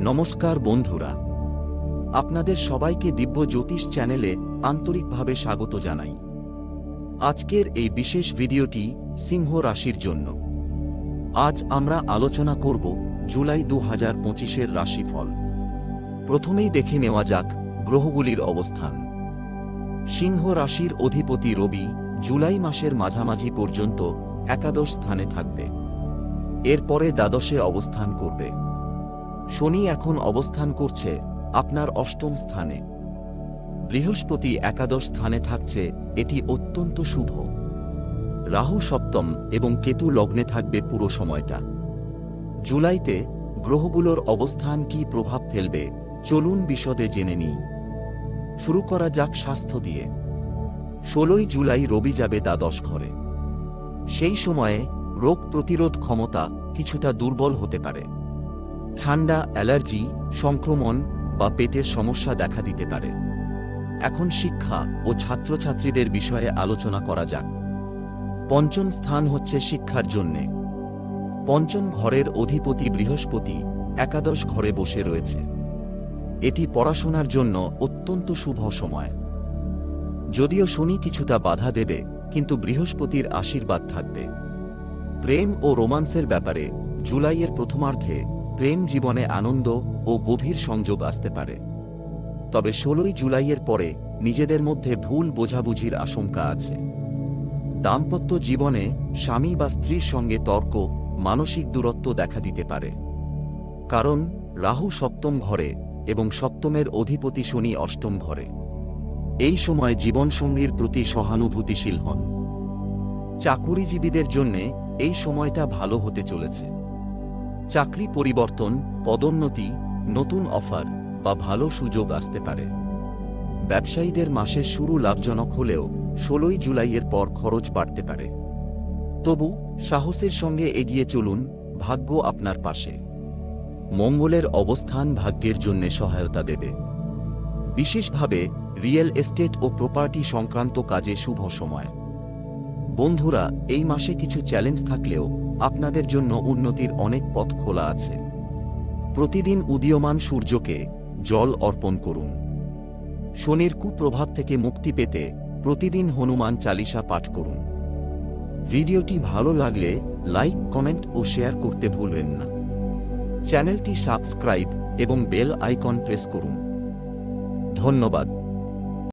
নমস্কার বন্ধুরা। আপনাদের সবাইকে দিব্য জ্যোতিষ চ্যানেলে আন্তরিকভাবে স্বাগত জানাই। আজকের এই বিশেষ ভিডিওটি সিংহ রাশির জন্য। আজ আমরা আলোচনা করব জুলাই দু হাজার পঁচিশের রাশিফল। প্রথমেই দেখে নেওয়া যাক গ্রহগুলির অবস্থান। সিংহ রাশির অধিপতি রবি জুলাই মাসের মাঝামাঝি পর্যন্ত একাদশ স্থানে থাকবে। এরপরে দ্বাদশে অবস্থান করবে। শনি এখন অবস্থান করছে আপনার অষ্টম স্থানে। বৃহস্পতি একাদশ স্থানে থাকছে, এটি অত্যন্ত শুভ। রাহু সপ্তম এবং কেতু লগ্নে থাকবে পুরো সময়টা। জুলাইতে গ্রহগুলোর অবস্থান কি প্রভাব ফেলবে, চলুন বিশদে জেনে নিই। শুরু করা যাক স্বাস্থ্য দিয়ে। ষোলোই জুলাই রবি যাবে দ্বাদশ ঘরে। সেই সময়ে রোগ প্রতিরোধ ক্ষমতা কিছুটা দুর্বল হতে পারে। ঠান্ডা, অ্যালার্জি, সংক্রমণ বা পেটের সমস্যা দেখা দিতে পারে। এখন শিক্ষা ও ছাত্রছাত্রীদের বিষয়ে আলোচনা করা যাক। পঞ্চম স্থান হচ্ছে শিক্ষার জন্যে। পঞ্চম ঘরের অধিপতি বৃহস্পতি একাদশ ঘরে বসে রয়েছে। এটি পড়াশোনার জন্য অত্যন্ত শুভ সময়। যদিও শনি কিছুটা বাধা দেবে, কিন্তু বৃহস্পতির আশীর্বাদ থাকবে। প্রেম ও রোমান্সের ব্যাপারে জুলাইয়ের প্রথমার্ধে প্রেম জীবনে আনন্দ ও গভীর সংযোগ আসতে পারে। তবে ষোলোই জুলাইয়ের পরে নিজেদের মধ্যে ভুল বোঝাবুঝির আশঙ্কা আছে। দাম্পত্য জীবনে স্বামী বা স্ত্রীর সঙ্গে তর্ক, মানসিক দূরত্ব দেখা দিতে পারে। কারণ রাহু সপ্তম ঘরে এবং সপ্তমের অধিপতি শনি অষ্টম ঘরে। এই সময় জীবনসঙ্গীর প্রতি সহানুভূতিশীল হন। চাকুরিজীবীদের জন্যে এই সময়টা ভালো হতে চলেছে। চাকরি পরিবর্তন, পদোন্নতি, নতুন অফার বা ভালো সুযোগ আসতে পারে। ব্যবসায়ীদের মাসের শুরু লাভজনক হলেও ষোলোই জুলাইয়ের পর খরচ বাড়তে পারে। তবু সাহসের সঙ্গে এগিয়ে চলুন, ভাগ্য আপনার পাশে। মঙ্গলের অবস্থান ভাগ্যের জন্য সহায়তা দেবে। বিশেষভাবে রিয়েল এস্টেট ও প্রপার্টি সংক্রান্ত কাজে শুভ সময়। বন্ধুরা, এই মাসে কিছু চ্যালেঞ্জ থাকলেও আপনাদের জন্য উন্নতির অনেক পথ খোলা আছে। প্রতিদিন উদীয়মান সূর্যকে জল অর্পণ করুন। শনির কুপ্রভাব থেকে মুক্তি পেতে প্রতিদিন হনুমান চালিসা পাঠ করুন। ভিডিওটি ভালো লাগলে লাইক, কমেন্ট ও শেয়ার করতে ভুলবেন না। চ্যানেলটি সাবস্ক্রাইব এবং বেল আইকন প্রেস করুন। ধন্যবাদ।